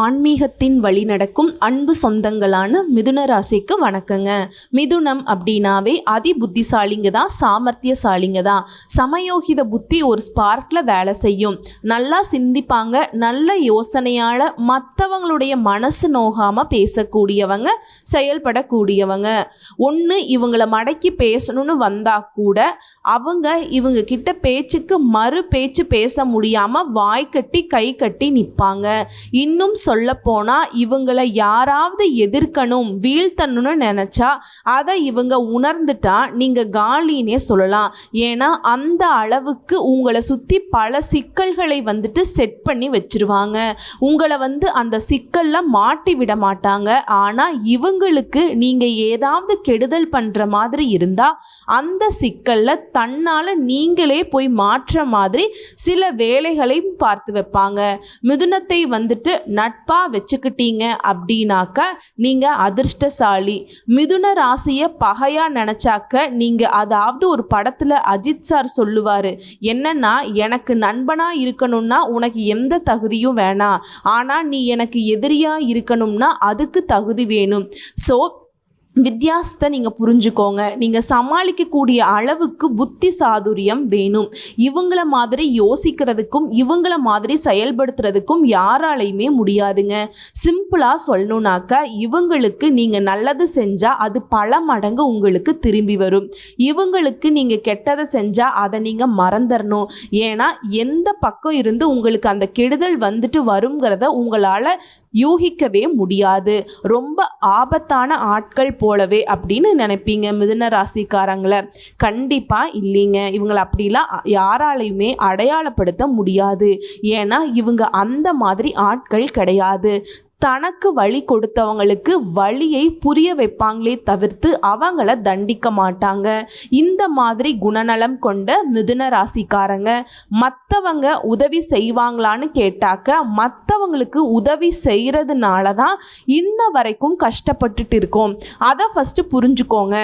ஆன்மீகத்தின் வழி நடக்கும் அன்பு சொந்தங்களான மிதுன ராசிக்கு வணக்கங்க. மிதுனம் அப்படின்னாவே அதி புத்திசாலிங்க தான் சாமர்த்தியசாலிங்க தான். சமயோகித புத்தி ஒரு ஸ்பார்க்கில் வேலை செய்யும். நல்லா சிந்திப்பாங்க நல்ல யோசனையால் மற்றவங்களுடைய மனசு நோகாமல் பேசக்கூடியவங்க செயல்படக்கூடியவங்க. ஒன்று இவங்கள மடக்கி பேசணும்னு வந்தால் கூட அவங்க இவங்க கிட்ட பேச்சுக்கு மறு பேச்சு பேச முடியாமல் வாய் கட்டி கை கட்டி நிற்பாங்க இன்னும் சொல்லப்போனால் இவங்களை யாராவது எதிர்க்கணும் வீழ்த்தணும்னு நினச்சா அதை இவங்க உணர்ந்துட்டா நீங்கள் காலினே சொல்லலாம். ஏன்னா அந்த அளவுக்கு உங்களை சுற்றி பல சிக்கல்களை வந்துட்டு செட் பண்ணி வச்சுருவாங்க. உங்களை வந்து அந்த சிக்கலில் மாட்டி விட மாட்டாங்க. ஆனால் இவங்களுக்கு நீங்கள் ஏதாவது கெடுதல் பண்ணுற மாதிரி இருந்தால் அந்த சிக்கலில் தன்னால் நீங்களே போய் மாற்ற மாதிரி சில வேலைகளையும் பார்த்து வைப்பாங்க. மிதுனத்தை வந்துட்டு நட்பாக வச்சுக்கிட்டீங்க அப்படின்னாக்க நீங்கள் அதிர்ஷ்டசாலி. மிதுன ராசியை பகையாக நினச்சாக்க நீங்கள் அதாவது ஒரு படத்தில் அஜித் சார் சொல்லுவார் என்னன்னா எனக்கு நண்பனாக இருக்கணும்னா உனக்கு எந்த தகுதியும் வேணாம். ஆனால் நீ எனக்கு எதிரியாக இருக்கணும்னா அதுக்கு தகுதி வேணும். ஸோ வித்தியாசத்தை நீங்கள் புரிஞ்சுக்கோங்க. நீங்கள் சமாளிக்கக்கூடிய அளவுக்கு புத்தி சாதுரியம் வேணும். இவங்கள மாதிரி யோசிக்கிறதுக்கும் இவங்கள மாதிரி செயல்படுத்துறதுக்கும் யாராலையுமே முடியாதுங்க. சிம்பிளாக சொல்லணுன்னாக்கா இவங்களுக்கு நீங்கள் நல்லது செஞ்சால் அது பல மடங்கு உங்களுக்கு திரும்பி வரும். இவங்களுக்கு நீங்கள் கெட்டதை செஞ்சால் அதை நீங்கள் மறந்துடணும் ஏன்னா எந்த பக்கம் இருந்து உங்களுக்கு அந்த கெடுதல் வந்துட்டு வருங்கிறத உங்களால் யூகிக்கவே முடியாது. ரொம்ப ஆபத்தான ஆட்கள் போலவே அப்படின்னு நினைப்பீங்க மிதுன ராசிக்காரங்களை. கண்டிப்பாக இல்லைங்க. இவங்களை அப்படிலாம் யாராலையுமே அடையாளப்படுத்த முடியாது. ஏன்னா இவங்க அந்த மாதிரி ஆட்கள் கிடையாது. தனக்கு வழி கொடுத்தவங்களுக்கு வழியை புரிய வைப்பாங்களே தவிர்த்து அவங்கள தண்டிக்க மாட்டாங்க. இந்த மாதிரி குணநலம் கொண்ட மிதுன ராசிக்காரங்க மற்றவங்க உதவி செய்வாங்களான்னு கேட்டாக்க மற்றவங்களுக்கு உதவி செய்கிறதுனால தான் இன்ன வரைக்கும் கஷ்டப்பட்டுட்டு இருக்கோம். அதை ஃபஸ்ட்டு புரிஞ்சுக்கோங்க.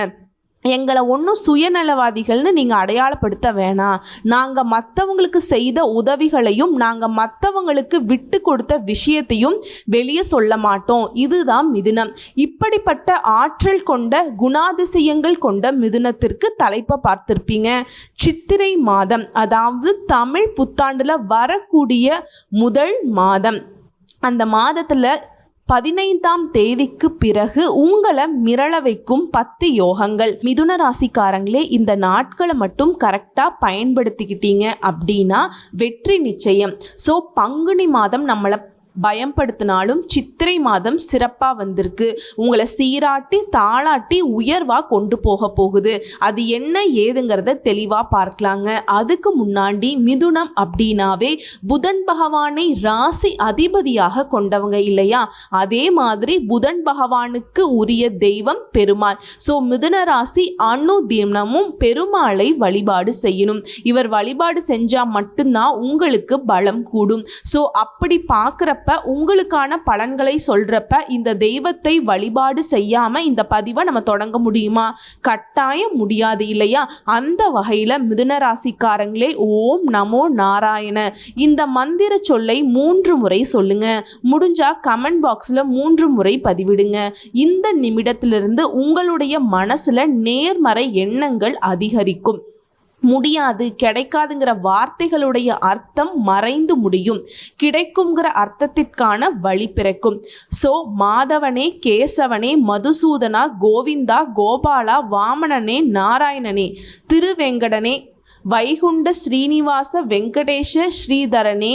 எங்களை ஒன்றும் சுயநலவாதிகள்னு நீங்கள் அடையாளப்படுத்த வேணாம். நாங்கள் மற்றவங்களுக்கு செய்த உதவிகளையும் நாங்கள் மற்றவங்களுக்கு விட்டு கொடுத்த விஷயத்தையும் வெளியே சொல்ல மாட்டோம். இதுதான் மிதுனம். இப்படிப்பட்ட ஆற்றல் கொண்ட குணாதிசயங்கள் கொண்ட மிதுனத்திற்கு தலைப்பை பார்த்துருப்பீங்க. சித்திரை மாதம் அதாவது தமிழ் புத்தாண்டில் வரக்கூடிய முதல் மாதம். அந்த மாதத்தில் பதினைந்தாம் தேதிக்கு பிறகு உங்களை மிரள வைக்கும் பத்து யோகங்கள். மிதுன ராசிக்காரங்களே இந்த நாட்களை மட்டும் கரெக்டாக பயன்படுத்திக்கிட்டீங்க அப்படின்னா வெற்றி நிச்சயம். ஸோ பங்குனி மாதம் நம்மளை பயம்படுத்தினாலும் சித்திரை மாதம் சிறப்பாக வந்திருக்கு. உங்களை சீராட்டி தாளாட்டி உயர்வாக கொண்டு போக போகுது. அது என்ன ஏதுங்கிறத தெளிவாக பார்க்கலாங்க. அதுக்கு முன்னாடி மிதுனம் அப்படின்னாவே புதன் பகவானை ராசி அதிபதியாக கொண்டவங்க இல்லையா? அதே மாதிரி புதன் பகவானுக்கு உரிய தெய்வம் பெருமாள். ஸோ மிதுன ராசி அணு தினமும் பெருமாளை வழிபாடு செய்யணும். இவர் வழிபாடு செஞ்சால் மட்டும்தான் உங்களுக்கு பலம் கூடும். ஸோ அப்படி பார்க்குறப்ப உங்களுக்கான பலன்களை சொல்கிறப்ப இந்த தெய்வத்தை வழிபாடு செய்யாமல் இந்த பதிவை நம்ம தொடங்க முடியுமா? கட்டாயம் முடியாது இல்லையா? அந்த வகையில் மிதுன ராசிக்காரங்களே ஓம் நமோ நாராயண. இந்த மந்திர சொல்லை மூன்று முறை சொல்லுங்க. முடிஞ்சா கமெண்ட் பாக்ஸில் மூன்று முறை பதிவிடுங்க. இந்த நிமிடத்திலிருந்து உங்களுடைய மனசில் நேர்மறை எண்ணங்கள் அதிகரிக்கும். முடியாது. கிடைக்காதுங்கிற வார்த்தைகளுடைய அர்த்தம் மறைந்து முடியும். கிடைக்குங்கிற அர்த்தத்திற்கான வழி பிறக்கும். ஸோ மாதவனே கேசவனே மதுசூதனா கோவிந்தா கோபாலா வாமணனே நாராயணனே திருவெங்கடனே வைகுண்ட ஸ்ரீனிவாச வெங்கடேஷ ஸ்ரீதரனே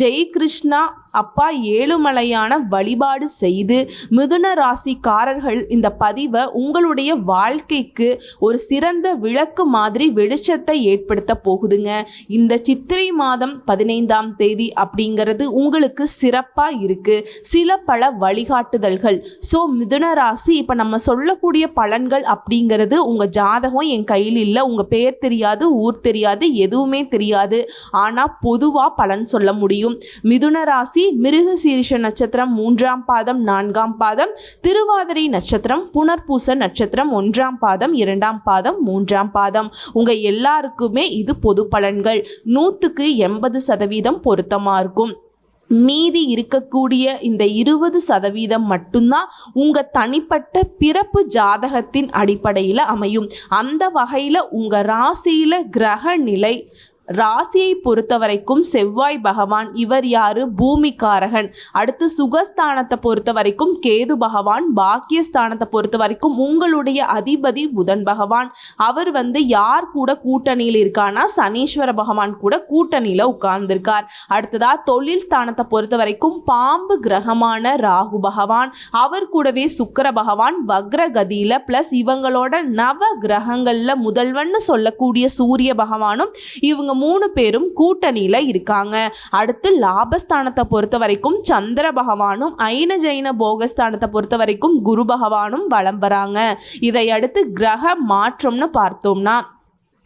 ஜெய் கிருஷ்ணா அப்பா ஏழுமலையான வழிபாடு செய்து மிதுன ராசிக்காரர்கள் இந்த பதிவை உங்களுடைய வாழ்க்கைக்கு ஒரு சிறந்த விளக்கு மாதிரி வெளிச்சத்தை ஏற்படுத்த போகுதுங்க. இந்த சித்திரை மாதம் பதினைந்தாம் தேதி அப்படிங்கிறது உங்களுக்கு சிறப்பாக இருக்குது சில பல வழிகாட்டுதல்கள். ஸோ மிதுன ராசி இப்போ நம்ம சொல்லக்கூடிய பலன்கள் அப்படிங்கிறது உங்கள் ஜாதகம் என் கையில் இல்லை. உங்கள் பேர் தெரியாது ஊர் தெரியாது எதுவுமே தெரியாது. ஆனால் பொதுவாக பலன் சொல்ல முடியும். மிதுன ராசி மிருக சீரிஷ நட்சத்திரம் மூன்றாம் பாதம் நான்காம் பாதம் திருவாதிரை நட்சத்திரம் புனர்பூச நட்சத்திரம் ஒன்றாம் பாதம் இரண்டாம் பாதம் மூன்றாம் பாதம். உங்கள் எல்லாருக்குமே இது பொது பலன்கள். நூற்றுக்கு எண்பது சதவீதம் பொருத்தமாக இருக்கும். மீதி இருக்கக்கூடிய இந்த இருபது சதவீதம் மட்டும்தான் உங்கள் தனிப்பட்ட பிறப்பு ஜாதகத்தின் அடிப்படையில் அமையும். அந்த வகையில் உங்கள் ராசியில் கிரக நிலை ராசியை பொறுத்த வரைக்கும் செவ்வாய் பகவான் இவர் யாரு? பூமிக்காரகன். அடுத்து சுகஸ்தானத்தை பொறுத்த வரைக்கும் கேது பகவான் பாக்கியஸ்தானத்தை பொறுத்த வரைக்கும் உங்களுடைய அதிபதி புதன் பகவான். அவர் வந்து யார் கூட கூட்டணியில் இருக்கானா சனீஸ்வர பகவான் கூட கூட்டணியில் உட்கார்ந்திருக்கார். அடுத்ததா தொழில் ஸ்தானத்தை பொறுத்த வரைக்கும் பாம்பு கிரகமான ராகு பகவான். அவர் கூடவே சுக்கிர பகவான் வக்ரகதியில ப்ளஸ் இவங்களோட நவ கிரகங்கள்ல முதல்வன்னு சொல்லக்கூடிய சூரிய பகவானும் இவங்க மூணு பேரும் கூட்டணியில் இருக்காங்க. அடுத்து லாபஸ்தானத்தை பொறுத்த வரைக்கும் சந்திர பகவானும் ஐன ஜெயின போகஸ்தானத்தை பொறுத்த வரைக்கும் குரு பகவானும் வலம் வராங்க. இதை அடுத்து கிரக மாற்றம்னு பார்த்தோம்னா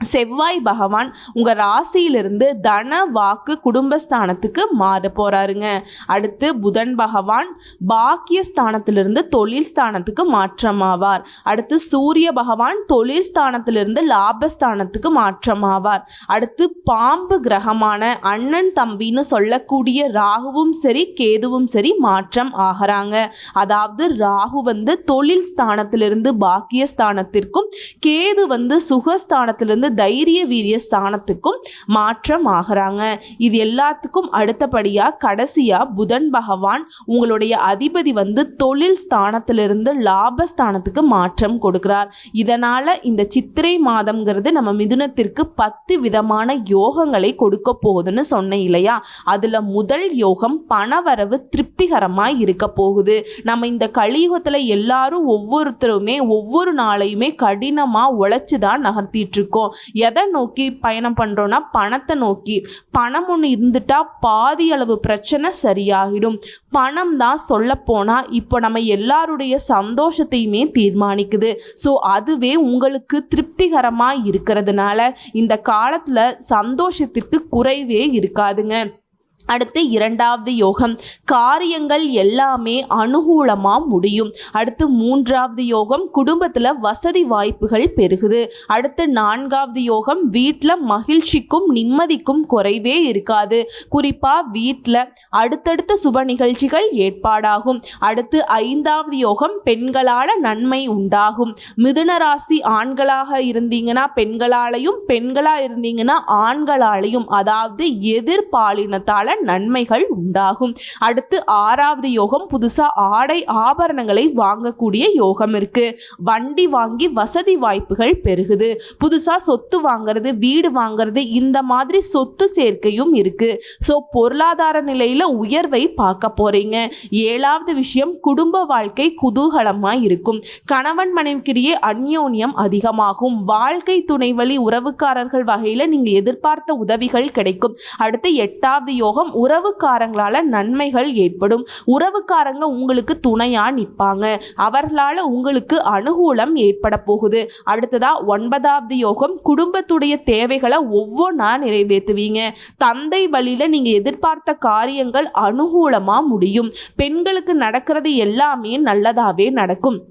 செவ்வாய் பகவான் உங்கள் ராசியிலிருந்து தன வாக்கு குடும்பஸ்தானத்துக்கு மாற போகிறாருங்க அடுத்து புதன் பகவான் பாக்கிய ஸ்தானத்திலிருந்து தொழில் ஸ்தானத்துக்கு மாற்றமாவார். அடுத்து சூரிய பகவான் தொழில் ஸ்தானத்திலிருந்து லாபஸ்தானத்துக்கு மாற்றமாவார். அடுத்து பாம்பு கிரகமான அண்ணன் தம்பின்னு சொல்லக்கூடிய ராகுவும் சரி கேதுவும் சரி மாற்றம் ஆகிறாங்க. அதாவது ராகு வந்து தொழில் ஸ்தானத்திலிருந்து பாக்கியஸ்தானத்திற்கும் கேது வந்து சுகஸ்தானத்திலிருந்து தைரிய வீரிய ஸ்தானத்துக்கும் மாற்றம் ஆகிறாங்க. இது எல்லாத்துக்கும் அடுத்தபடியாக கடைசியாக புதன் பகவான் உங்களுடைய அதிபதி வந்து தொழில் ஸ்தானத்திலிருந்து லாபஸ்தானத்துக்கு மாற்றம் கொடுக்கிறார். இதனால் இந்த சித்திரை மாதம்ங்கிறது நம்ம மிதுனத்திற்கு பத்து விதமான யோகங்களை கொடுக்க போகுதுன்னு சொன்னேன் இல்லையா? அதில் முதல் யோகம் பணவரவு திருப்திகரமாக இருக்க போகுது. நம்ம இந்த கலியுகத்தில் எல்லாரும் ஒவ்வொருத்தருமே ஒவ்வொரு நாளையுமே கடினமாக உழைச்சி தான் நகர்த்திட்டு இருக்கோம். எதை நோக்கி பயணம் பண்ணுறோன்னா பணத்தை நோக்கி. பணம் ஒன்று இருந்துட்டா பாதி அளவு பிரச்சனை சரியாகிடும். பணம் தான் சொல்லப்போனால் இப்போ நம்ம எல்லாருடைய சந்தோஷத்தையுமே தீர்மானிக்குது. ஸோ அதுவே உங்களுக்கு திருப்திகரமாக இருக்கிறதுனால இந்த காலத்தில் சந்தோஷத்திற்கு குறைவே இருக்காதுங்க. அடுத்து இரண்டாவது யோகம். காரியங்கள் எல்லாமே அனுகூலமாக முடியும். அடுத்து மூன்றாவது யோகம் குடும்பத்தில் வசதி வாய்ப்புகள் பெருகுது. அடுத்து நான்காவது யோகம் வீட்டில் மகிழ்ச்சிக்கும் நிம்மதிக்கும் குறைவே இருக்காது. குறிப்பாக வீட்டில் அடுத்தடுத்த சுப நிகழ்ச்சிகள் ஏற்பாடாகும். அடுத்து ஐந்தாவது யோகம் பெண்களால் நன்மை உண்டாகும். மிதுன ராசி ஆண்களாக இருந்தீங்கன்னா பெண்களாலையும் பெண்களாக இருந்தீங்கன்னா ஆண்களாலையும் அதாவது எதிர்பாலினத்தால் நன்மைகள் உண்டாகும். அடுத்து ஆறாவது யோகம் புதுசா ஆடை ஆபரணங்களை வாங்கக்கூடிய யோகம் இருக்கு. வண்டி வாங்கி வசதி வாய்ப்புகள் பெருகுது. புதுசா சொத்து வாங்குறது வீடு வாங்குறது இந்த மாதிரி சொத்து சேர்க்கையும் இருக்கு. ஸோ பொருளாதார நிலையில உயர்வை பார்க்க போறீங்க. ஏழாவது விஷயம் குடும்ப வாழ்க்கை குதூகலமா இருக்கும். கணவன் மனைவிக்கிடையே அந்யோன்யம் அதிகமாகும். வாழ்க்கை துணை வழி உறவுக்காரர்கள் வகையில் நீங்க எதிர்பார்த்த உதவிகள் கிடைக்கும். அடுத்து எட்டாவது யோகம் உறவுக்காரங்களால நன்மைகள் ஏற்படும். உறவுக்காரங்க உங்களுக்கு துணையா நிற்பாங்க. அவர்களால் உங்களுக்கு அனுகூலம் ஏற்பட போகுது. அடுத்ததா ஒன்பதாவது யோகம் குடும்பத்துடைய தேவைகளை ஒவ்வொன்றா நிறைவேற்றுவீங்க. தந்தை வழியில நீங்க எதிர்பார்த்த காரியங்கள் அனுகூலமா முடியும். பெண்களுக்கு நடக்கிறது எல்லாமே நல்லதாவே நடக்கும்.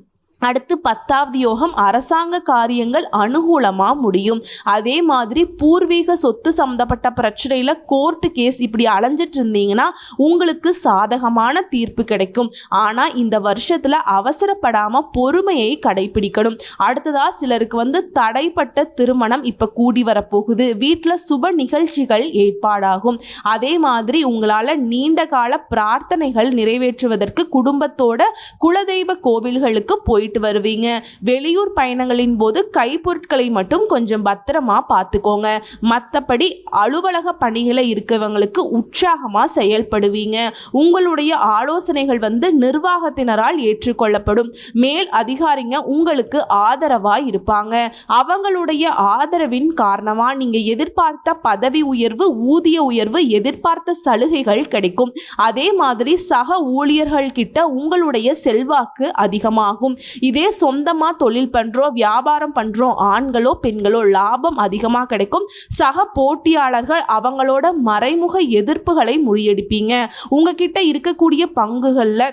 அடுத்து பத்தாவது யோகம் அரசாங்க காரியங்கள் அனுகூலமாக முடியும். அதே மாதிரி பூர்வீக சொத்து சம்மந்தப்பட்ட பிரச்சனையில் கோர்ட்டு கேஸ் இப்படி அலைஞ்சிட்டு இருந்தீங்கன்னா உங்களுக்கு சாதகமான தீர்ப்பு கிடைக்கும். ஆனால் இந்த வருஷத்தில் அவசரப்படாமல் பொறுமையை கடைபிடிக்கணும். அடுத்ததாக சிலருக்கு வந்து தடைப்பட்ட திருமணம் இப்போ கூடி வரப்போகுது. வீட்டில் சுப நிகழ்ச்சிகள் ஏற்பாடாகும். அதே மாதிரி உங்களால் நீண்ட கால பிரார்த்தனைகள் நிறைவேற்றுவதற்கு குடும்பத்தோட குலதெய்வ கோவில்களுக்கு போயிட்டு போயிட்டு வருவீங்க. வெளியூர் பயணங்களின் போது கைப்பொருட்களை மட்டும் கொஞ்சம் பத்திரமா பார்த்துக்கோங்க. மற்றபடி அலுவலக பணிகளை இருக்கவங்களுக்கு உற்சாகமாக செயல்படுவீங்க. உங்களுடைய ஆலோசனைகள் வந்து நிர்வாகத்தினரால் ஏற்றுக்கொள்ளப்படும். மேல் அதிகாரிங்க உங்களுக்கு ஆதரவாக இருப்பாங்க. அவங்களுடைய ஆதரவின் காரணமாக நீங்கள் எதிர்பார்த்த பதவி உயர்வு ஊதிய உயர்வு எதிர்பார்த்த சலுகைகள் கிடைக்கும். அதே மாதிரி சக ஊழியர்கள் கிட்ட உங்களுடைய செல்வாக்கு அதிகமாகும். இதே சொந்தமாக தொழில் பண்ணுறோம் வியாபாரம் பண்ணுறோம் ஆண்களோ பெண்களோ லாபம் அதிகமாக கிடைக்கும். சக போட்டியாளர்கள் அவங்களோட மறைமுக எதிர்ப்புகளை முறியடிப்பீங்க. உங்ககிட்ட இருக்கக்கூடிய பங்குகளில்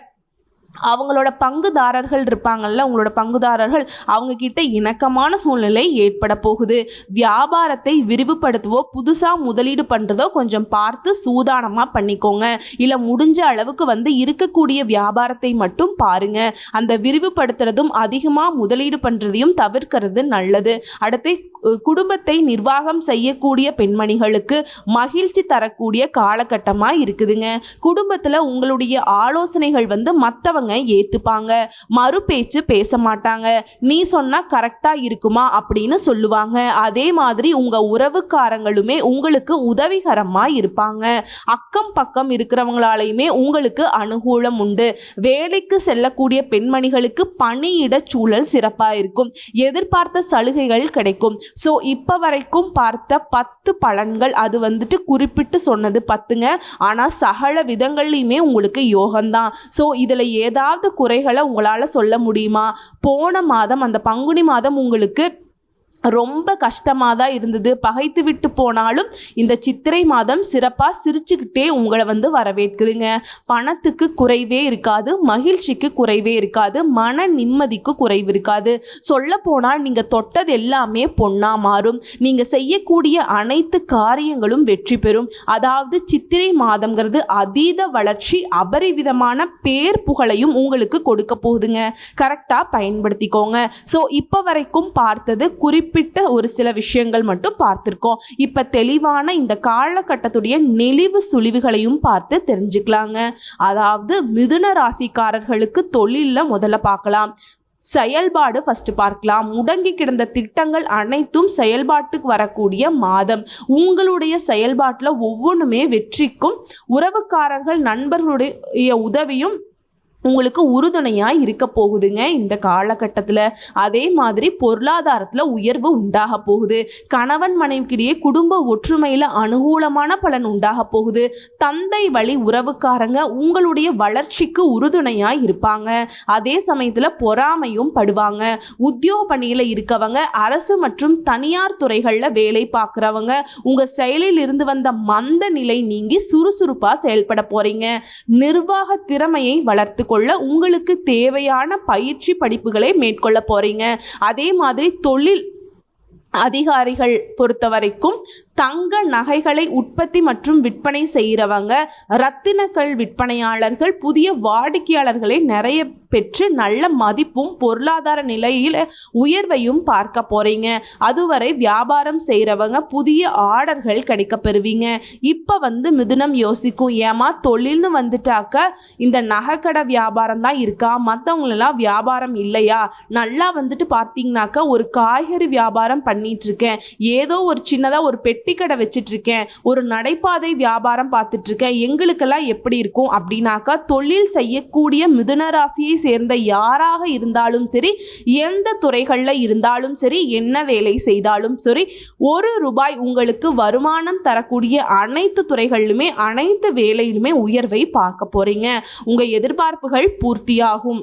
அவங்களோட பங்குதாரர்கள் இருப்பாங்கல்ல உங்களோட பங்குதாரர்கள் அவங்க கிட்ட இணக்கமான சூழ்நிலை ஏற்பட போகுது. வியாபாரத்தை விரிவுபடுத்தவோ புதுசாக முதலீடு பண்ணுறதோ கொஞ்சம் பார்த்து சூதானமாக பண்ணிக்கோங்க. இல்லை முடிஞ்ச அளவுக்கு வந்து இருக்கக்கூடிய வியாபாரத்தை மட்டும் பாருங்க. அந்த விரிவுபடுத்துறதும் அதிகமாக முதலீடு பண்ணுறதையும் தவிர்க்கிறது நல்லது. அடுத்து குடும்பத்தை நிர்வாகம் செய்யக்கூடிய பெண்மணிகளுக்கு மகிழ்ச்சி தரக்கூடிய காலகட்டமாக இருக்குதுங்க. குடும்பத்தில் உங்களுடைய ஆலோசனைகள் வந்து மற்றவங்க ஏற்றுப்பாங்க மறு பேச்சு பேச மாட்டாங்க. நீ சொன்னால் கரெக்டாக இருக்குமா அப்படின்னு சொல்லுவாங்க. அதே மாதிரி உங்கள் உறவுக்காரங்களுமே உங்களுக்கு உதவிகரமாக இருப்பாங்க. அக்கம் பக்கம் இருக்கிறவங்களாலையுமே உங்களுக்கு அனுகூலம் உண்டு. வேலைக்கு செல்லக்கூடிய பெண்மணிகளுக்கு பணியிட சூழல் சிறப்பாக இருக்கும். எதிர்பார்த்த சலுகைகள் கிடைக்கும். ஸோ இப்போ வரைக்கும் பார்த்த பத்து பலன்கள் அது வந்துட்டு குறிப்பிட்டு சொன்னது பத்துங்க. ஆனால் சகல விதங்கள்லையுமே உங்களுக்கு யோகம்தான். ஸோ இதில் ஏதாவது ஏதாவது குறைகளை உங்களால் சொல்ல முடியுமா? போன மாதம் அந்த பங்குனி மாதம் உங்களுக்கு ரொம்ப கஷ்டமாக தான் இருந்தது. பகைத்து விட்டு போனாலும் இந்த சித்திரை மாதம் சிறப்பாக சிரிச்சுக்கிட்டே உங்களை வந்து வரவேற்குதுங்க. பணத்துக்கு குறைவே இருக்காது மகிழ்ச்சிக்கு குறைவே இருக்காது மன நிம்மதிக்கு குறைவு இருக்காது. சொல்ல போனால் நீங்கள் தொட்டது எல்லாமே பொண்ணாக மாறும். நீங்கள் செய்யக்கூடிய அனைத்து காரியங்களும் வெற்றி பெறும். அதாவது சித்திரை மாதம்ங்கிறது அதீத வளர்ச்சி அபரிவிதமான பேர் புகழையும் உங்களுக்கு கொடுக்க போகுதுங்க. கரெக்டாக பயன்படுத்திக்கோங்க. ஸோ இப்போ வரைக்கும் பார்த்தது குறிப்பு குறிப்பிட்ட ஒரு சில விஷயங்கள் மட்டும் பார்த்துருக்கோம். இப்போ தெளிவான இந்த காலகட்டத்துடைய நெளிவு சுழிவுகளையும் பார்த்து தெரிஞ்சுக்கலாங்க. அதாவது மிதுன ராசிக்காரர்களுக்கு தொழிலில் முதல்ல பார்க்கலாம். செயல்பாடு ஃபர்ஸ்ட் பார்க்கலாம். முடங்கி கிடந்த திட்டங்கள் அனைத்தும் செயல்பாட்டுக்கு வரக்கூடிய மாதம். உங்களுடைய செயல்பாட்டில் ஒவ்வொன்றுமே வெற்றிக்கும் உறவுக்காரர்கள் நண்பர்களுடைய உதவியும் உங்களுக்கு உறுதுணையாக இருக்க போகுதுங்க. இந்த காலகட்டத்தில் அதே மாதிரி பொருளாதாரத்தில் உயர்வு உண்டாக போகுது. கணவன் மனைவிக்கிடையே குடும்ப ஒற்றுமையில் அனுகூலமான பலன் உண்டாக போகுது. தந்தை வழி உறவுக்காரங்க உங்களுடைய வளர்ச்சிக்கு உறுதுணையாக இருப்பாங்க. அதே சமயத்தில் பொறாமையும் படுவாங்க. உத்தியோக பணியில் இருக்கவங்க அரசு மற்றும் தனியார் துறைகளில் வேலை பார்க்குறவங்க உங்கள் செயலில் இருந்து வந்த மந்த நிலை நீங்கி சுறுசுறுப்பாக செயல்பட போகிறீங்க நிர்வாக திறமையை வளர்த்து மேற்கொள்ள உங்களுக்கு தேவையான பயிற்சி படிப்புகளை மேற்கொள்ள போகிறீங்க அதே மாதிரி தொழில் அதிகாரிகள் பொறுத்த வரைக்கும் தங்க நகைகளை உற்பத்தி மற்றும் விற்பனை செய்கிறவங்க ரத்தினக்கல் விற்பனையாளர்கள் புதிய வாடிக்கையாளர்களை நிறைய பெற்று நல்ல மதிப்பும் பொருளாதார நிலையில் உயர்வையும் பார்க்க போகிறீங்க அதுவரை வியாபாரம் செய்கிறவங்க புதிய ஆர்டர்கள் கிடைக்க பெறுவீங்க. இப்போ வந்து மிதுனம் யோசிக்கும் ஏமா தொழில்னு வந்துட்டாக்க இந்த நகைக்கடை வியாபாரம் தான் இருக்கா? மற்றவங்களெல்லாம் வியாபாரம் இல்லையா? நல்லா வந்துட்டு பார்த்தீங்கன்னாக்கா ஒரு காய்கறி வியாபாரம் பண்ணிட்டு இருக்கேன். ஏதோ ஒரு சின்னதாக ஒரு பெட் பெட்டி கடை வச்சிட்டு இருக்கேன் ஒரு நடைபாதை வியாபாரம் பார்த்துட்டு இருக்கேன் எங்களுக்கெல்லாம் எப்படி இருக்கும் அப்படின்னாக்கா தொழில் செய்யக்கூடிய மிதுனராசியை சேர்ந்த யாராக இருந்தாலும் சரி எந்த துறைகளில் இருந்தாலும் சரி என்ன வேலை செய்தாலும் சரி ஒரு ரூபாய் உங்களுக்கு வருமானம் தரக்கூடிய அனைத்து துறைகளிலுமே அனைத்து வேலையிலுமே உயர்வை பார்க்க போறீங்க. உங்க எதிர்பார்ப்புகள் பூர்த்தியாகும்.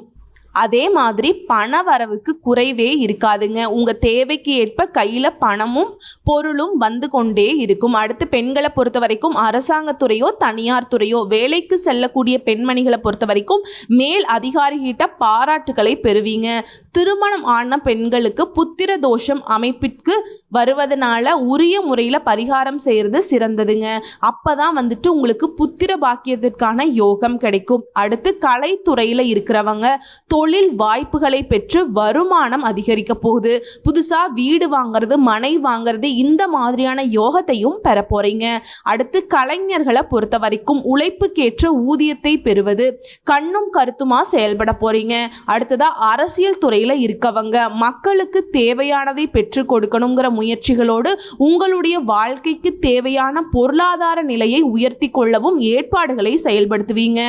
அதே மாதிரி பண வரவுக்கு குறைவே இருக்காதுங்க. உங்கள் தேவைக்கு ஏற்ப கையில் பணமும் பொருளும் வந்து கொண்டே இருக்கும். அடுத்து பெண்களை பொறுத்த வரைக்கும் அரசாங்கத்துறையோ தனியார் துறையோ வேலைக்கு செல்லக்கூடிய பெண்மணிகளை பொறுத்த வரைக்கும் மேல் அதிகாரிகிட்ட பாராட்டுகளை பெறுவீங்க. திருமணம் ஆன பெண்களுக்கு புத்திர தோஷம் அமைப்பிற்கு வருவதனால உரிய முறையில் பரிகாரம் செய்கிறது சிறந்ததுங்க. அப்போ தான் வந்துட்டு உங்களுக்கு புத்திர பாக்கியத்திற்கான யோகம் கிடைக்கும். அடுத்து கலைத்துறையில் இருக்கிறவங்க தொழில் வாய்ப்புகளை பெற்று வருமானம் அதிகரிக்க போகுது. புதுசாக வீடு வாங்குறது மனை வாங்குறது இந்த மாதிரியான யோகத்தையும் பெற போகிறீங்க அடுத்து கலைஞர்களை பொறுத்த வரைக்கும் உழைப்புக்கேற்ற ஊதியத்தை பெறுவது கண்ணும் கருத்துமாக செயல்பட போகிறீங்க அடுத்ததாக அரசியல் துறையில் இருக்கவங்க மக்களுக்கு தேவையானதை பெற்று கொடுக்கணுங்கிற முயற்சிகளோடு உங்களுடைய வாழ்க்கைக்கு தேவையான பொருளாதார நிலையை உயர்த்தி கொள்ளவும் ஏற்பாடுகளை செயல்படுத்துவீங்க.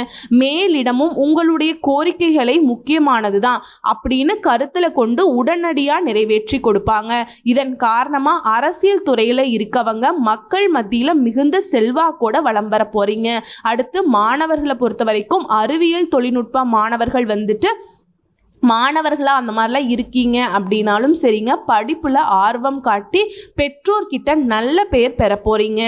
மேலிடமும் உங்களுடைய கோரிக்கைகளை முக்கியமானது தான் அப்படின்னு கருத்தில் கொண்டு உடனடியாக நிறைவேற்றி கொடுப்பாங்க. இதன் காரணமாக அரசியல் துறையில் இருக்கவங்க மக்கள் மத்தியில் மிகுந்த செல்வாக்கோட வலம் வர போறீங்க. அடுத்து மாணவர்களை பொறுத்த வரைக்கும் அறிவியல் தொழில்நுட்ப மாணவர்கள் வந்துட்டு மாணவர்களாக அந்த மாதிரிலாம் இருக்கீங்க அப்படின்னாலும் சரிங்க. படிப்பில் ஆர்வம் காட்டி பெற்றோர்கிட்ட நல்ல பெயர் பெற போகிறீங்க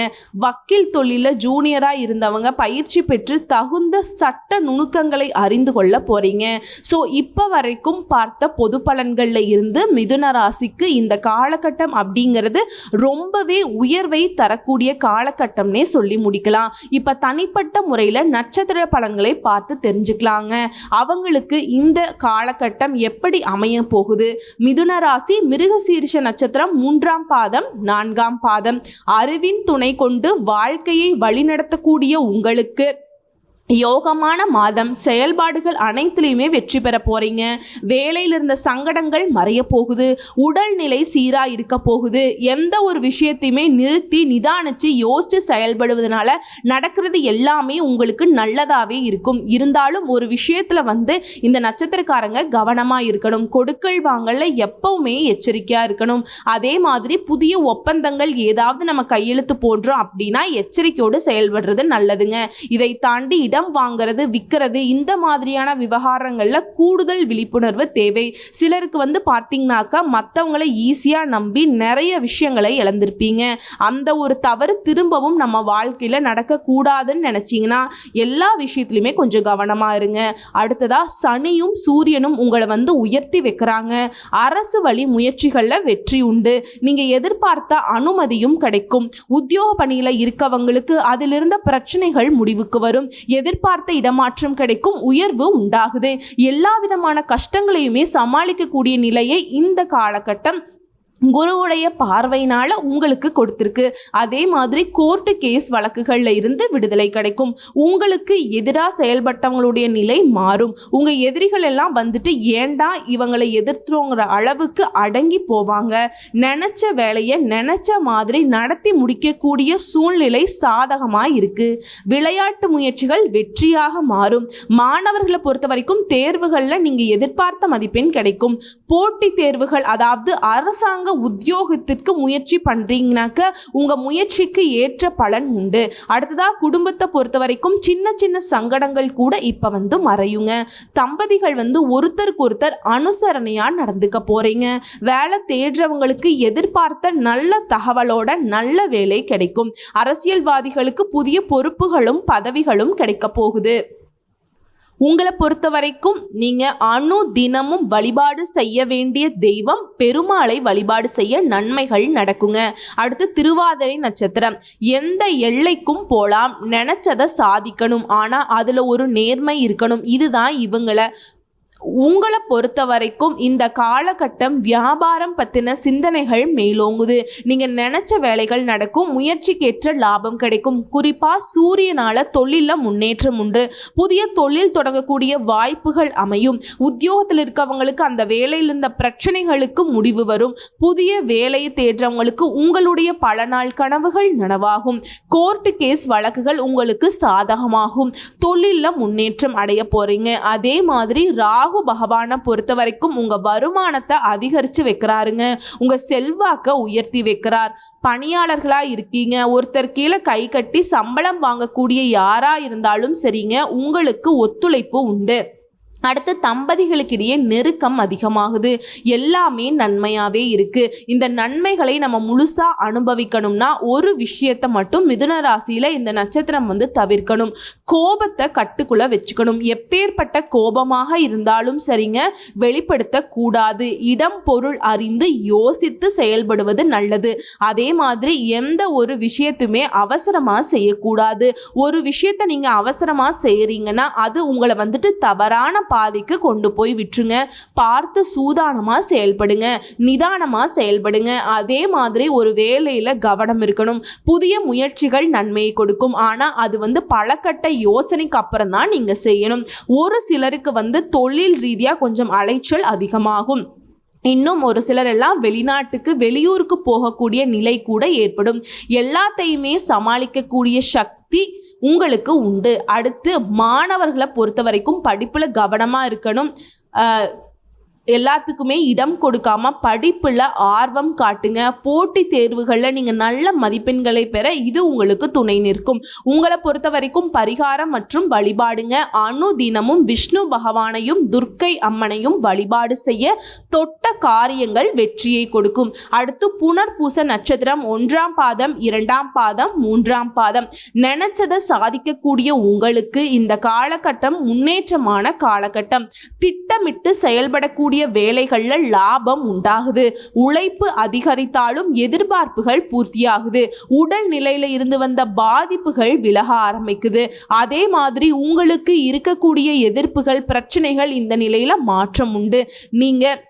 வக்கீல் தொழிலில் ஜூனியராக இருந்தவங்க பயிற்சி பெற்று தகுந்த சட்ட நுணுக்கங்களை அறிந்து கொள்ள போகிறீங்க ஸோ இப்போ வரைக்கும் பார்த்த பொது பலன்களில் இருந்து மிதுன ராசிக்கு இந்த காலகட்டம் அப்படிங்கிறது ரொம்பவே உயர்வை தரக்கூடிய காலகட்டம்னே சொல்லி முடிக்கலாம். இப்போ தனிப்பட்ட முறையில் நட்சத்திர பலன்களை பார்த்து தெரிஞ்சுக்கலாங்க. அவங்களுக்கு இந்த காலகட்டம் எப்படி அமைய போகுது? மிதுன ராசி மிருகசீரிஷ நட்சத்திரம் மூன்றாம் பாதம் நான்காம் பாதம். அறிவின் துணை கொண்டு வாழ்க்கையை வழிநடத்தக்கூடிய உங்களுக்கு யோகமான மாதம் செயல்பாடுகள் அனைத்துலேயுமே வெற்றி பெற போகிறீங்க வேலையில் இருந்த சங்கடங்கள் மறைய போகுது. உடல்நிலை சீராக இருக்க போகுது. எந்த ஒரு விஷயத்தையுமே நிறுத்தி நிதானித்து யோசித்து செயல்படுவதனால நடக்கிறது எல்லாமே உங்களுக்கு நல்லதாகவே இருக்கும். இருந்தாலும் ஒரு விஷயத்தில் வந்து இந்த நட்சத்திரக்காரங்க கவனமாக இருக்கணும். கொடுக்கல் வாங்கல எப்பவுமே எச்சரிக்கையாக இருக்கணும். அதே மாதிரி புதிய ஒப்பந்தங்கள் ஏதாவது நம்ம கையெழுத்து போடுறோம் அப்படின்னா எச்சரிக்கையோடு செயல்படுறது நல்லதுங்க. இதை தாண்டி இட இடம் வாங்குறது விற்கிறது இந்த மாதிரியான விவகாரங்களில் கூடுதல் விழிப்புணர்வு தேவை. சிலருக்கு வந்து பார்த்தீங்கன்னாக்கா மற்றவங்களை ஈஸியாக நம்பி நிறைய விஷயங்களை இழந்திருப்பீங்க. அந்த ஒரு தவறு திரும்பவும் நம்ம வாழ்க்கையில் நடக்கக்கூடாதுன்னு நினச்சிங்கன்னா எல்லா விஷயத்துலையுமே கொஞ்சம் கவனமாக இருங்க. அடுத்ததாக சனியும் சூரியனும் உங்களை வந்து உயர்த்தி வைக்கிறாங்க. அரசு வழி முயற்சிகளில் வெற்றி உண்டு. நீங்கள் எதிர்பார்த்த அனுமதியும் கிடைக்கும். உத்தியோக பணியில் இருக்கவங்களுக்கு அதிலிருந்த பிரச்சனைகள் முடிவுக்கு வரும். எதிர்பார்த்த இடமாற்றம் கிடைக்கும் உயர்வு உண்டாகுது. எல்லா விதமான கஷ்டங்களையுமே சமாளிக்கக்கூடிய நிலையை இந்த காலகட்டம். குருவுடைய பார்வையினால் உங்களுக்கு கொடுத்துருக்கு. அதே மாதிரி கோர்ட்டு கேஸ் வழக்குகளில் இருந்து விடுதலை கிடைக்கும். உங்களுக்கு எதிராக செயல்பட்டவங்களுடைய நிலை மாறும். உங்கள் எதிரிகள் எல்லாம் வந்துட்டு ஏண்டா இவங்களை எதிர்த்துறோங்கிற அளவுக்கு அடங்கி போவாங்க. நினச்ச வேலையை நினச்ச மாதிரி நடத்தி முடிக்கக்கூடிய சூழ்நிலை சாதகமாக இருக்குது விளையாட்டு முயற்சிகள் வெற்றியாக மாறும். மாணவர்களை பொறுத்த வரைக்கும் தேர்வுகளில் நீங்கள் எதிர்பார்த்த மதிப்பெண் கிடைக்கும். போட்டி தேர்வுகள் அதாவது அரசாங்க உத்தியோகத்திற்கு முயற்சி பண்ணுறீங்கனாக்க உங்கள் முயற்சிக்கு ஏற்ற பலன் உண்டு. அடுத்ததாக குடும்பத்தை பொறுத்த வரைக்கும் சின்ன சின்ன சங்கடங்கள் கூட இப்போ வந்து மறையுங்க. தம்பதிகள் வந்து ஒருத்தருக்கு ஒருத்தர் அனுசரணையாக நடந்துக்க போகிறீங்க வேலை தேடுறவங்களுக்கு எதிர்பார்த்த நல்ல தகவலோட நல்ல வேலை கிடைக்கும். அரசியல்வாதிகளுக்கு புதிய பொறுப்புகளும் பதவிகளும் கிடைக்க போகுது. உங்களை பொறுத்த வரைக்கும் நீங்கள் அணு தினமும் வழிபாடு செய்ய வேண்டிய தெய்வம் பெருமாளை வழிபாடு செய்ய நன்மைகள் நடக்குங்க. அடுத்து திருவாதிரை நட்சத்திரம். எந்த எல்லைக்கும் போகலாம் நினச்சதை சாதிக்கணும். ஆனால் அதில் ஒரு நேர்மை இருக்கணும். இதுதான் இவங்களை உங்களை பொறுத்த வரைக்கும் இந்த காலகட்டம் வியாபாரம் பற்றின சிந்தனைகள் மேலோங்குது. நீங்கள் நினச்ச வேலைகள் நடக்கும் முயற்சிக்கேற்ற லாபம் கிடைக்கும். குறிப்பாக சூரியனால் தொழிலில் முன்னேற்றம் உண்டு. புதிய தொழில் தொடங்கக்கூடிய வாய்ப்புகள் அமையும். உத்தியோகத்தில் இருக்கவங்களுக்கு அந்த வேலையில் இருந்த பிரச்சனைகளுக்கு முடிவு வரும். புதிய வேலையை தேடுறவங்களுக்கு உங்களுடைய பல நாள் கனவுகள் நனவாகும். கோர்ட்டு கேஸ் வழக்குகள் உங்களுக்கு சாதகமாகும். தொழிலில் முன்னேற்றம் அடைய போகிறீங்க அதே மாதிரி ரா ராகு பகவானை பொறுத்த வரைக்கும் உங்கள் வருமானத்தை அதிகரித்து வைக்கிறாருங்க. உங்கள் செல்வாக்கை உயர்த்தி வைக்கிறார். பணியாளர்களாக இருக்கீங்க. ஒருத்தர் கீழே கை கட்டி சம்பளம் வாங்கக்கூடிய யாராக இருந்தாலும் சரிங்க. உங்களுக்கு ஒத்துழைப்பு உண்டு. அடுத்து தம்பதிகளுக்கிடையே நெருக்கம் அதிகமாகுது. எல்லாமே நன்மையாகவே இருக்குது இந்த நன்மைகளை நம்ம முழுசாக அனுபவிக்கணும்னா ஒரு விஷயத்தை மட்டும் மிதுன ராசியில் இந்த நட்சத்திரம் வந்து தவிர்க்கணும். கோபத்தை கட்டுக்குள்ளே வச்சுக்கணும். எப்பேற்பட்ட கோபமாக இருந்தாலும் சரிங்க வெளிப்படுத்தக்கூடாது. இடம் பொருள் அறிந்து யோசித்து செயல்படுவது நல்லது. அதே மாதிரி எந்த ஒரு விஷயத்துமே அவசரமாக செய்யக்கூடாது. ஒரு விஷயத்தை நீங்கள் அவசரமாக செய்கிறீங்கன்னா அது உங்களை வந்துட்டு தவறான பாதைக்கு கொண்டு போய் விட்டுருங்க. பார்த்து சூதானமாக செயல்படுங்க. நிதானமாக செயல்படுங்க. அதே மாதிரி ஒரு வேலையில் கவனம் இருக்கணும். புதிய முயற்சிகள் நன்மையை கொடுக்கும். ஆனால் அது வந்து பழக்கட்ட யோசனைக்கு அப்புறம் தான் நீங்கள் செய்யணும். ஒரு சிலருக்கு வந்து தொழில் ரீதியாக கொஞ்சம் அலைச்சல் அதிகமாகும். இன்னும் ஒரு சிலர் எல்லாம் வெளிநாட்டுக்கு வெளியூருக்கு போகக்கூடிய நிலை கூட ஏற்படும். எல்லாத்தையுமே சமாளிக்கக்கூடிய சக்தி உங்களுக்கு உண்டு. அடுத்து மாணவர்களை பொறுத்த வரைக்கும் படிப்பில் கவனமாக இருக்கணும். எல்லாத்துக்குமே இடம் கொடுக்காம படிப்பில் ஆர்வம் காட்டுங்க. போட்டி தேர்வுகளில் நீங்கள் நல்ல மதிப்பெண்களை பெற இது உங்களுக்கு துணை நிற்கும். உங்களை பொறுத்த வரைக்கும் பரிகாரம் மற்றும் வழிபாடுங்க. அணு தினமும் விஷ்ணு பகவானையும் துர்க்கை அம்மனையும் வழிபாடு செய்ய தொட்ட காரியங்கள் வெற்றியை கொடுக்கும். அடுத்து புனர்பூச நட்சத்திரம் ஒன்றாம் பாதம் இரண்டாம் பாதம் மூன்றாம் பாதம். நினைச்சதை சாதிக்கக்கூடிய உங்களுக்கு இந்த காலகட்டம் முன்னேற்றமான காலகட்டம். திட்டமிட்டு செயல்படக்கூடிய வேலைகளில் லாபம் உண்டாகுது. உழைப்பு அதிகரித்தாலும் எதிர்பார்ப்புகள் பூர்த்தியாகுது. உடல் நிலையில இருந்து வந்த பாதிப்புகள் விலக ஆரம்பிக்குது. அதே மாதிரி உங்களுக்கு இருக்கக்கூடிய எதிர்ப்புகள் பிரச்சனைகள் இந்த நிலையில மாற்றம் உண்டு. நீங்க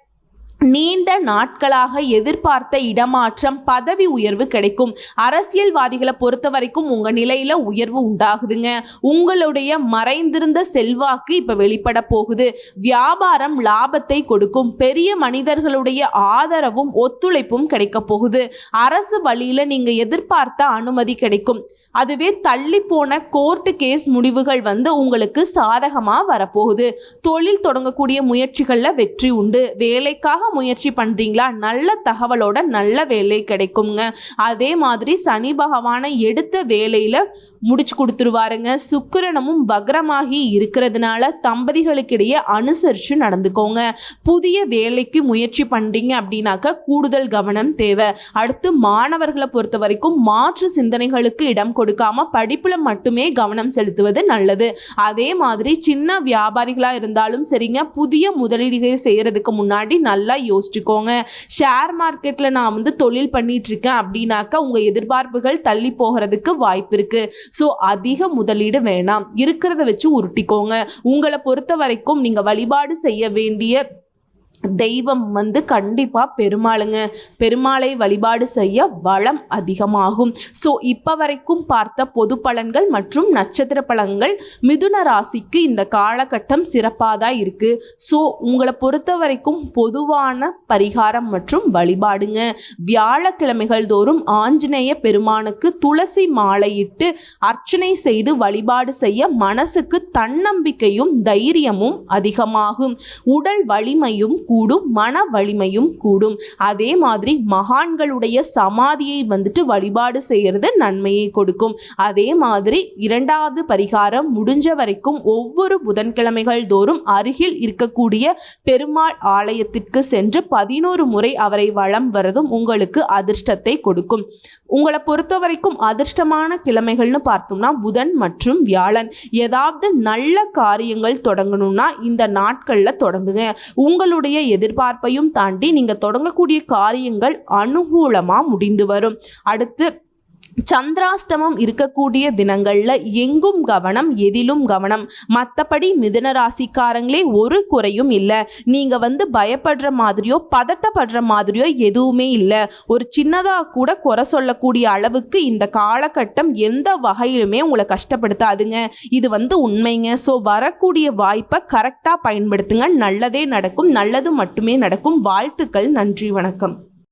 நீண்ட நாட்களாக எதிர்பார்த்த இடமாற்றம் பதவி உயர்வு கிடைக்கும். அரசியல்வாதிகளை பொறுத்த வரைக்கும் உங்க நிலையில உயர்வு உண்டாகுதுங்க. உங்களுடைய மறைந்திருந்த செல்வாக்கு இப்ப வெளிப்பட போகுது. வியாபாரம் லாபத்தை கொடுக்கும். பெரிய மனிதர்களுடைய ஆதரவும் ஒத்துழைப்பும் கிடைக்க போகுது. அரசு வழியில நீங்க எதிர்பார்த்த அனுமதி கிடைக்கும். அதுவே தள்ளி போன கோர்ட்டு கேஸ் முடிவுகள் வந்து உங்களுக்கு சாதகமா வரப்போகுது. தொழில் தொடங்கக்கூடிய முயற்சிகள்ல வெற்றி உண்டு. வேலைக்காக முயற்சி பண்றீங்களா? நல்ல தகவலோட நல்ல வேலை கிடைக்குங்க அதே மாதிரி சனி பகவானை எடுத்த வேலையில் முடிச்சு கொடுத்துருவாருங்க. சுக்கிரனமும் வக்ரமாகி இருக்கிறதுனால தம்பதிகளுக்கிடையே அனுசரித்து நடந்துக்கோங்க. புதிய வேலைக்கு முயற்சி பண்ணுறீங்க அப்படின்னாக்க கூடுதல் கவனம் தேவை. அடுத்து மாணவர்களை பொறுத்த வரைக்கும் மாற்று சிந்தனைகளுக்கு இடம் கொடுக்காம படிப்பில் மட்டுமே கவனம் செலுத்துவது நல்லது. அதே மாதிரி சின்ன வியாபாரிகளாக இருந்தாலும் சரிங்க. புதிய முதலீடுகள் செய்கிறதுக்கு முன்னாடி நல்லா யோசிச்சுக்கோங்க. ஷேர் மார்க்கெட்டில் நான் வந்து தொழில் பண்ணிட்டு இருக்கேன் அப்படின்னாக்கா உங்கள் எதிர்பார்ப்புகள் தள்ளி போகிறதுக்கு வாய்ப்பு இருக்குது ஸோ அதிக முதலீடு வேணாம். இருக்கிறத வச்சு உருட்டிக்கோங்க. உங்களை பொறுத்த வரைக்கும் நீங்கள் வழிபாடு செய்ய வேண்டிய தெய்வம் வந்து கண்டிப்பாக பெருமாளுங்க. பெருமாளை வழிபாடு செய்ய வளம் அதிகமாகும். ஸோ இப்போ வரைக்கும் பார்த்த பொது பலன்கள் மற்றும் நட்சத்திர பலன்கள் மிதுன ராசிக்கு இந்த காலகட்டம் சிறப்பாக தான் இருக்குது ஸோ உங்களை பொறுத்த வரைக்கும் பொதுவான பரிகாரம் மற்றும் வழிபாடுங்க. வியாழக்கிழமைகள் தோறும் ஆஞ்சநேய பெருமானுக்கு துளசி மாலையிட்டு அர்ச்சனை செய்து வழிபாடு செய்ய மனசுக்கு தன்னம்பிக்கையும் தைரியமும் அதிகமாகும். உடல் வலிமையும் கூடும் மன வலிமையும் கூடும். அதே மாதிரி மகான்களுடைய சமாதியை வந்துட்டு வழிபாடு செய்கிறது நன்மையை கொடுக்கும். அதே மாதிரி இரண்டாவது பரிகாரம் முடிஞ்ச வரைக்கும் ஒவ்வொரு புதன்கிழமைகள் தோறும் அருகில் இருக்கக்கூடிய பெருமாள் ஆலயத்திற்கு சென்று பதினோரு முறை அவரை வளம் வரதும் உங்களுக்கு அதிர்ஷ்டத்தை கொடுக்கும். உங்களை பொறுத்த வரைக்கும் அதிர்ஷ்டமான கிழமைகள்னு பார்த்தோம்னா புதன் மற்றும் வியாழன். ஏதாவது நல்ல காரியங்கள் தொடங்கணும்னா இந்த நாட்களில் தொடங்குங்க. உங்களுடைய எதிர்பார்ப்பையும் தாண்டி நீங்கள் தொடங்கக்கூடிய காரியங்கள் அனுகூலமாக முடிந்து வரும். அடுத்து சந்திராஷ்டமம் இருக்கக்கூடிய தினங்களில் எங்கும் கவனம் எதிலும் கவனம். மற்றபடி மிதன ராசிக்காரங்களே ஒரு குறையும் இல்லை. நீங்கள் வந்து பயப்படுற மாதிரியோ பதட்டப்படுற மாதிரியோ எதுவுமே இல்லை. ஒரு சின்னதாக கூட குறை சொல்லக்கூடிய அளவுக்கு இந்த காலகட்டம் எந்த வகையிலுமே உங்களை கஷ்டப்படுத்தாதுங்க. இது வந்து உண்மைங்க. ஸோ வரக்கூடிய வாய்ப்பை கரெக்டாக பயன்படுத்துங்க. நல்லதே நடக்கும். நல்லது மட்டுமே நடக்கும். வாழ்த்துக்கள். நன்றி. வணக்கம்.